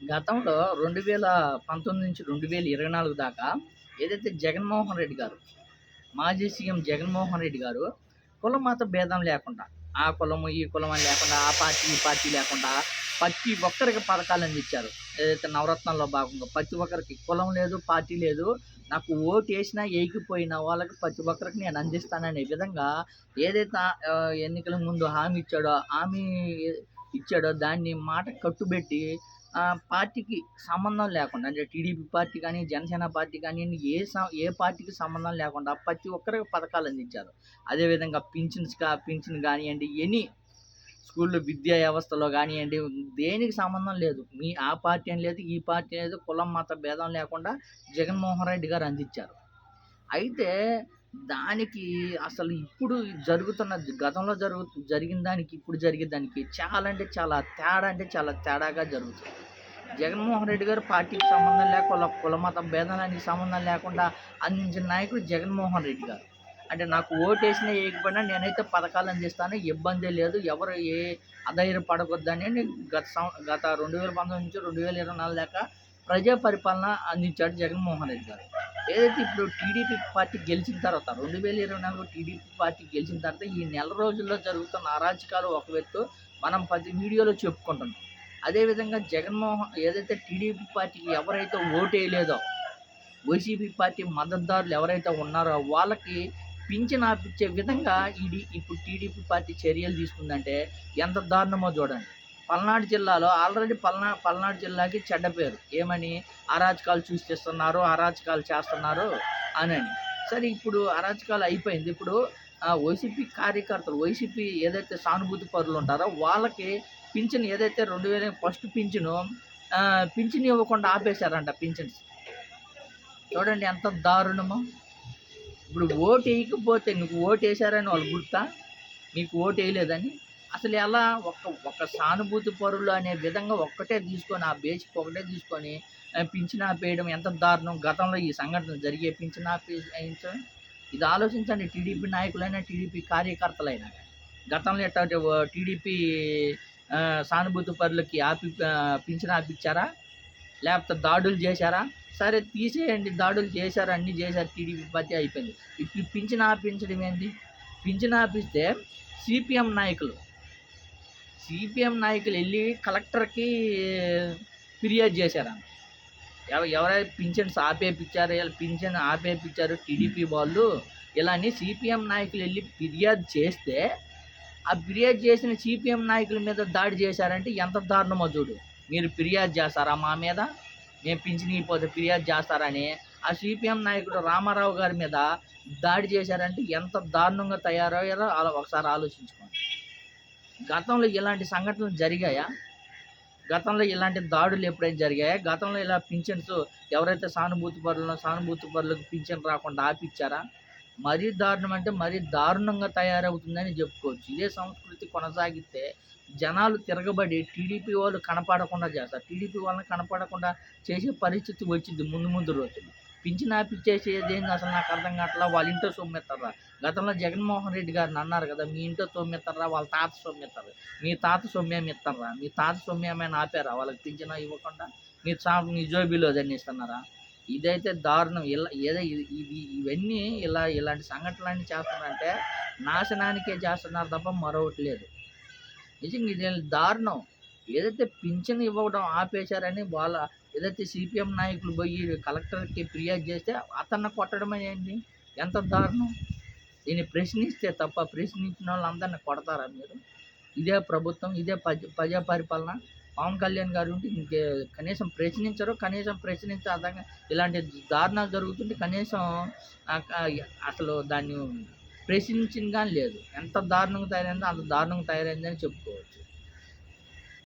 గతంలో రెండు వేల పంతొమ్మిది నుంచి రెండు వేల ఇరవై నాలుగు దాకా ఏదైతే జగన్మోహన్ రెడ్డి గారు మాజీ సీఎం జగన్మోహన్ రెడ్డి గారు కులం మత భేదం లేకుండా ఆ కులము ఈ కులం అని లేకుండా ఆ పార్టీ ఈ పార్టీ లేకుండా ప్రతి ఒక్కరికి పథకాలు అందించారు. ఏదైతే నవరత్నంలో భాగంగా ప్రతి ఒక్కరికి కులం లేదు పార్టీ లేదు నాకు ఓటు వేసినా వేయకపోయినా వాళ్ళకి ప్రతి ఒక్కరికి నేను అందిస్తాననే విధంగా ఏదైతే ఎన్నికల ముందు హామీ ఇచ్చాడో హామీ ఇచ్చాడో దాన్ని మాట కట్టుబెట్టి పార్టీకి సంబంధం లేకుండా అంటే టీడీపీ పార్టీ కానీ జనసేన పార్టీ కానీ ఏ ఏ పార్టీకి సంబంధం లేకుండా ప్రతి ఒక్కరికి పథకాలు అందించారు. అదేవిధంగా పింఛన్స్ కా పింఛన్ కానివ్వండి ఎనీ స్కూల్లో విద్యా వ్యవస్థలో కానివ్వండి దేనికి సంబంధం లేదు. మీ ఆ పార్టీ అని లేదు ఈ పార్టీ అనేది కులం మత భేదం లేకుండా జగన్మోహన్ రెడ్డి గారు అందించారు. అయితే దానికి అసలు ఇప్పుడు జరుగుతున్న గతంలో జరుగు జరిగిన దానికి ఇప్పుడు జరిగే దానికి చాలా అంటే చాలా తేడా అంటే చాలా తేడాగా జరుగుతుంది. జగన్మోహన్ రెడ్డి గారు పార్టీకి సంబంధం లేకుండా కుల మత భేదానికి సంబంధం లేకుండా అందించిన నాయకుడు జగన్మోహన్ రెడ్డి గారు. అంటే నాకు ఓటేసినా వేయకపోయినా నేనైతే పథకాలు అందిస్తాను ఇబ్బంది లేదు ఎవరు ఏ అధైర్య పడకొద్దని గత గత రెండు వేల పంతొమ్మిది నుంచి రెండు వేల ఇరవై నాలుగు దాకా ప్రజా పరిపాలన అందించాడు జగన్మోహన్ రెడ్డి గారు. ఏదైతే ఇప్పుడు టీడీపీ పార్టీ గెలిచిన తర్వాత రెండు వేల ఇరవై నాలుగు టీడీపీ పార్టీ గెలిచిన తర్వాత ఈ నెల రోజుల్లో జరుగుతున్న అరాచకాలు ఒక వ్యక్తు మనం ప్రతి వీడియోలో చెప్పుకుంటున్నాం. అదేవిధంగా జగన్మోహన్ ఏదైతే టీడీపీ పార్టీకి ఎవరైతే ఓటు వేయలేదో వైసీపీ పార్టీ మద్దతుదారులు ఎవరైతే ఉన్నారో వాళ్ళకి పింఛన్ ఆపించే విధంగా ఇది ఇప్పుడు టీడీపీ పార్టీ చర్యలు తీసుకుందంటే ఎంత దారుణమో చూడండి. పల్నాడు జిల్లాలో ఆల్రెడీ పల్నా పల్నాడు జిల్లాకి చెడ్డ పేరు. ఏమని? అరాచకాలు సృష్టిస్తున్నారు అరాచకాలు చేస్తున్నారు అని సరే ఇప్పుడు అరాచకాలు అయిపోయింది. ఇప్పుడు వైసీపీ కార్యకర్తలు వైసీపీ ఏదైతే సానుభూతి పరులు ఉంటారో వాళ్ళకి పింఛన్ ఏదైతే రెండు వేల ఫస్ట్ పింఛను పింఛన్ ఇవ్వకుండా ఆపేశారంట పింఛన్స్. చూడండి ఎంత దారుణమో. ఇప్పుడు ఓటు వేయకపోతే నువ్వు ఓటు వేశారని వాళ్ళు గుర్తా? నీకు ఓటు వేయలేదని? అసలు ఎలా ఒక ఒక సానుభూతి పరులు అనే విధంగా ఒక్కటే తీసుకొని ఆ బేసిక్ ఒకటే తీసుకొని పింఛన్ ఆపేయడం ఎంత దారుణం. గతంలో ఈ సంఘటన జరిగే పింఛన్ ఆపేయించడం. ఇది ఆలోచించండి. టీడీపీ నాయకులైనా టీడీపీ కార్యకర్తలైనా గతంలో ఎట్లా టీడీపీ సానుభూతి పరులకి ఆపి పింఛన్ ఆపిచ్చారా? లేకపోతే దాడులు చేశారా? సరే తీసేయండి. దాడులు చేశారు అన్నీ చేశారు. టీడీపీ పార్టీ అయిపోయింది. ఇప్పుడు పింఛన్ ఆపించడం ఏంటి పింఛన్ ఆపిస్తే సిపిఎం నాయకులు సిపిఎం నాయకులు వెళ్ళి కలెక్టర్కి ఫిర్యాదు చేశారంట ఎవరైతే పింఛన్స్ ఆపేపించారు ఇలా పింఛన్ ఆపేపించారు టీడీపీ వాళ్ళు. ఇలా అని సిపిఎం నాయకులు వెళ్ళి ఫిర్యాదు చేస్తే ఆ ఫిర్యాదు చేసిన సిపిఎం నాయకుల మీద దాడి చేశారంటే ఎంత దారుణమో చూడు. మీరు ఫిర్యాదు చేస్తారా మా మీద? మేము పింఛన్ ఫిర్యాదు చేస్తారని. ఆ సిపిఎం నాయకుడు రామారావు గారి మీద దాడి చేశారంటే ఎంత దారుణంగా తయారయ్యారో అలా ఒకసారి ఆలోచించుకోండి. గతంలో ఇలాంటి సంఘటనలు జరిగాయా? గతంలో ఇలాంటి దాడులు ఎప్పుడైనా జరిగాయా? గతంలో ఇలా పింఛన్స్ ఎవరైతే సానుభూతి పరులు సానుభూతి పరులకు పింఛన్ రాకుండా ఆపిచ్చారా? మరీ దారుణం అంటే మరీ దారుణంగా తయారవుతుందని చెప్పుకోవచ్చు. ఇదే సంస్కృతి కొనసాగితే జనాలు తిరగబడి టీడీపీ వాళ్ళు కనపడకుండా చేస్తారు. టీడీపీ వాళ్ళని కనపడకుండా చేసే పరిస్థితి వచ్చింది ముందు ముందు రోజులు పింఛన్ ఆపిచ్చేసేది ఏంది? అసలు నాకు అర్థం కావట్లా. వాళ్ళ ఇంట్లో సొమ్మెత్తారా? గతంలో జగన్మోహన్ రెడ్డి గారిని అన్నారు కదా మీ ఇంట్లో సొమ్మెత్తారా? వాళ్ళ తాత సొమ్మెత్తారు. మీ తాత సొమ్మేం ఇస్తారా మీ తాత సొమ్మేమైనా ఆపారా? వాళ్ళకి పింఛనా ఇవ్వకుండా? మీ చా మీ జోబీలో దాన్ని ఇస్తున్నారా ఇదైతే దారుణం. ఇలా ఏదో ఇది ఇవన్నీ ఇలా ఇలాంటి సంఘటనలన్నీ చేస్తున్నారంటే నాశనానికే చేస్తున్నారు తప్ప మరొకటి లేదు. నిజంగా ఇది దారుణం. ఏదైతే పింఛన్ ఇవ్వడం ఆపేశారని వాళ్ళ ఏదైతే సిపిఎం నాయకులు పోయి కలెక్టర్కి ఫిర్యాదు చేస్తే అతన్ని కొట్టడం ఏంటి ఎంత దారుణం? దీన్ని ప్రశ్నిస్తే తప్ప ప్రశ్నించిన వాళ్ళందరినీ కొడతారా మీరు? ఇదే ప్రభుత్వం ఇదే ప్రజ ప్రజా పరిపాలన. పవన్ కళ్యాణ్ గారు ఉంటే ఇంకే కనీసం ప్రశ్నించరు కనీసం ప్రశ్నించే అర్థంగా ఇలాంటి దారుణాలు జరుగుతుంటే కనీసం అసలు దాన్ని ప్రశ్నించిన కానీ లేదు. ఎంత దారుణంగా తయారైందో అంత దారుణంగా తయారైందని చెప్పుకోవచ్చు.